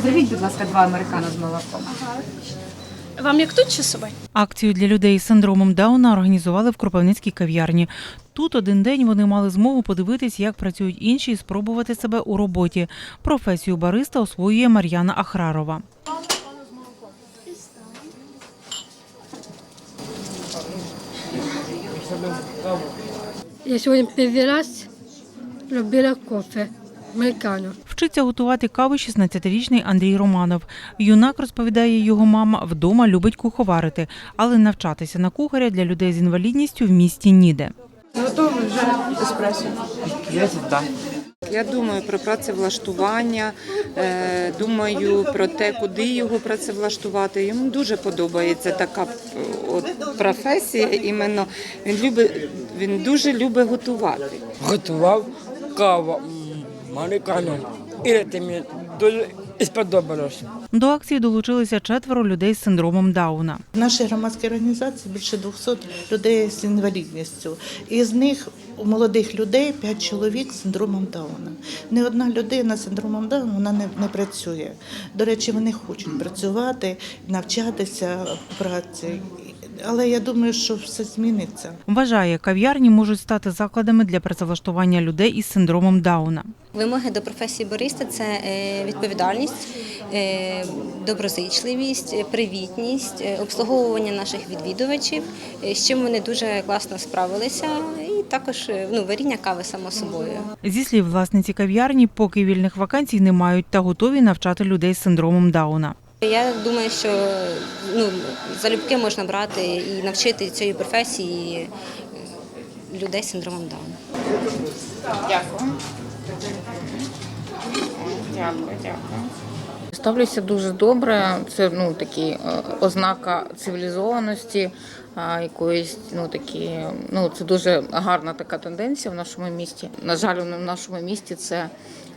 Зробіть, будь ласка, два американо з молоком. Вам як тут чи з собою? Акцію для людей з синдромом Дауна організували в Кропивницькій кав'ярні. Тут один день вони мали змогу подивитись, як працюють інші, і спробувати себе у роботі. Професію бариста освоює Мар'яна Ахрарова. Я сьогодні перший раз робила кофе американо. Вчиться готувати каву 16-річний Андрій Романов. Юнак розповідає, його мама вдома любить куховарити, але навчатися на кухаря для людей з інвалідністю в місті ніде. Я думаю про працевлаштування, е, думаю про те, куди його працевлаштувати. Йому дуже подобається така е, от професія. Іменно він любить, він дуже любить готувати. готував каву м, американо. І мені дуже сподобалося. До акції долучилися четверо людей з синдромом Дауна. В нашій громадській організації більше 200 людей з інвалідністю. Із них у молодих людей 5 чоловік з синдромом Дауна. Не одна людина з синдромом Дауна вона не, не працює. До речі, вони хочуть працювати, навчатися праці. Але я думаю, що все зміниться. Вважає, кав'ярні можуть стати закладами для працевлаштування людей із синдромом Дауна. Вимоги до професії бариста це е, відповідальність, е, доброзичливість, привітність, е, обслуговування наших відвідувачів, з чим вони дуже класно справилися, і також ну, варіння кави само собою. Зі слів власниці кав'ярні, поки вільних вакансій не мають та готові навчати людей з синдромом Дауна. Я думаю, що ну, залюбки можна брати і навчити цієї професії е, людей з синдромом Дауна. Ставлюся дуже добре. Це ну такі е, ознака цивілізованості, якоїсь ну такі. Ну це дуже гарна така тенденція в нашому місті. На жаль, в нашому місті це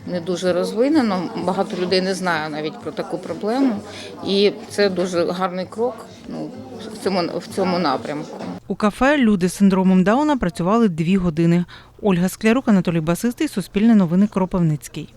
не дуже розвинено. Багато людей не знає навіть про таку проблему, і це дуже гарний крок. Ну в цьому в цьому напрямку. У кафе люди з синдромом Дауна працювали дві години. Ольга Склярук, Анатолій Басистий, Суспільне новини Кропивницький.